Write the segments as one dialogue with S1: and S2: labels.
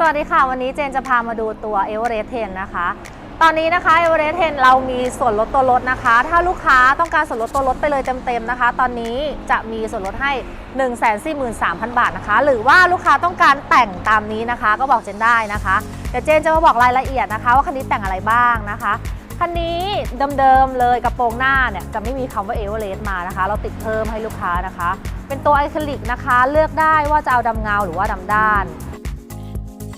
S1: สวัสดีค่ะ วันนี้เจนจะพามาดูตัว e v e r e s t 10 นะคะ ตอนนี้นะคะ e v e r e s t 10 เรามีส่วนลดตัวรถนะคะ ถ้าลูกค้าต้องการส่วนลดตัวรถไปเลยเต็มๆนะคะ ตอนนี้จะมีส่วนลดให้ 143,000 บาทนะคะ หรือว่าลูกค้าต้องการแต่งตามนี้นะคะ ก็บอกเจนได้นะคะเดี๋ยวเจนจะมาบอกรายละเอียดนะคะ ว่าคันนี้แต่งอะไรบ้างนะคะคันนี้เดิมๆเลยกระโปรงหน้าเนี่ยจะไม่มีคำว่าเอเวอเรสต์มานะคะ เราติดเพิ่มให้ลูกค้านะคะ เป็นตัวไอคลิกนะคะ เลือกได้ว่าจะเอาดำเงาหรือว่าดำด้าน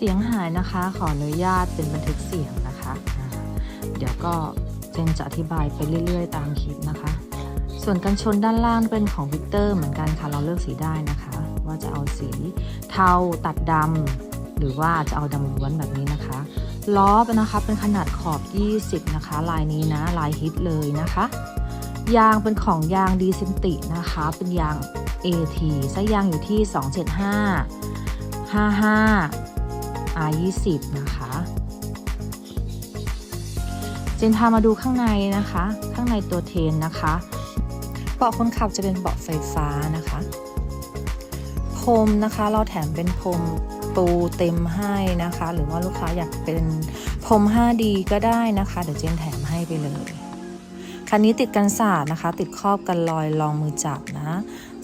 S2: เสียงหายนะคะ ขออนุญาตเป็นบันทึกเสียงนะคะ เดี๋ยวก็เจนจะอธิบายไปเรื่อย ๆ ตามคลิปนะคะ ส่วนกันชนด้านล่างเป็นของวิกเตอร์เหมือนกันค่ะ เราเลือกสีได้นะคะ ว่าจะเอาสีเทาตัดดำหรือว่าจะเอาดำล้วนแบบนี้นะคะล้อนนะคะเป็นขนาดขอบ 20 นะคะ ลายนี้นะลายฮิตเลยนะคะ ยางเป็นของยางดีเซนตินะคะ เป็นยาง AT ไส้ยางอยู่ที่ 275 55 R20 นะคะเจนพามาดูข้างในนะคะ ข้างในตัวเทนนะคะเบาะคนขับจะเป็นเบาะไฟฟ้านะคะพรมนะคะ เราแถมเป็นพรมปูเต็มให้นะคะ หรือว่าลูกค้าอยากเป็นพรม 5D ก็ได้นะคะ เดี๋ยวเจนแถมให้ไปเลยคันนี้ติดกันศาสตร์นะคะ ติดครอบกันลอยรองมือจับนะ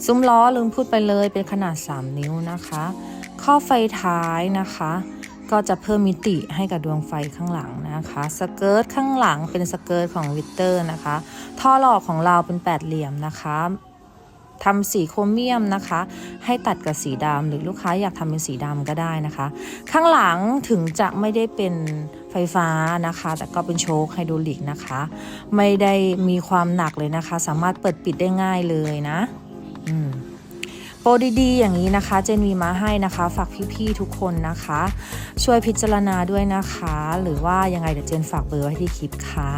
S2: ซุ้มล้อลืมพูดไปเลยเป็นขนาด 3 นิ้วนะคะ ข้อไฟท้ายนะคะ ก็จะเพิ่มมิติให้กับดวงไฟข้างหลังนะคะสเกิร์ตข้างหลังเป็นสเกิร์ตของวิตเตอร์นะคะท่อหลอกของเราเป็นแปดเหลี่ยมนะคะทำสีโครเมียมนะคะ ให้ตัดกับสีดำหรือลูกค้าอยากทำเป็นสีดำก็ได้นะคะ ข้างหลังถึงจะไม่ได้เป็นไฟฟ้านะคะ แต่ก็เป็นโชคไฮดรอลิกนะคะ ไม่ได้มีความหนักเลยนะคะ สามารถเปิดปิดได้ง่ายเลยนะ อืม โปรดีๆ อย่างนี้นะคะเจนมีมาให้นะคะ ฝากพี่ๆทุกคนนะคะ ช่วยพิจารณาด้วยนะคะ หรือว่ายังไงเดี๋ยวเจนฝากเบอร์ไว้ที่คลิปค่ะ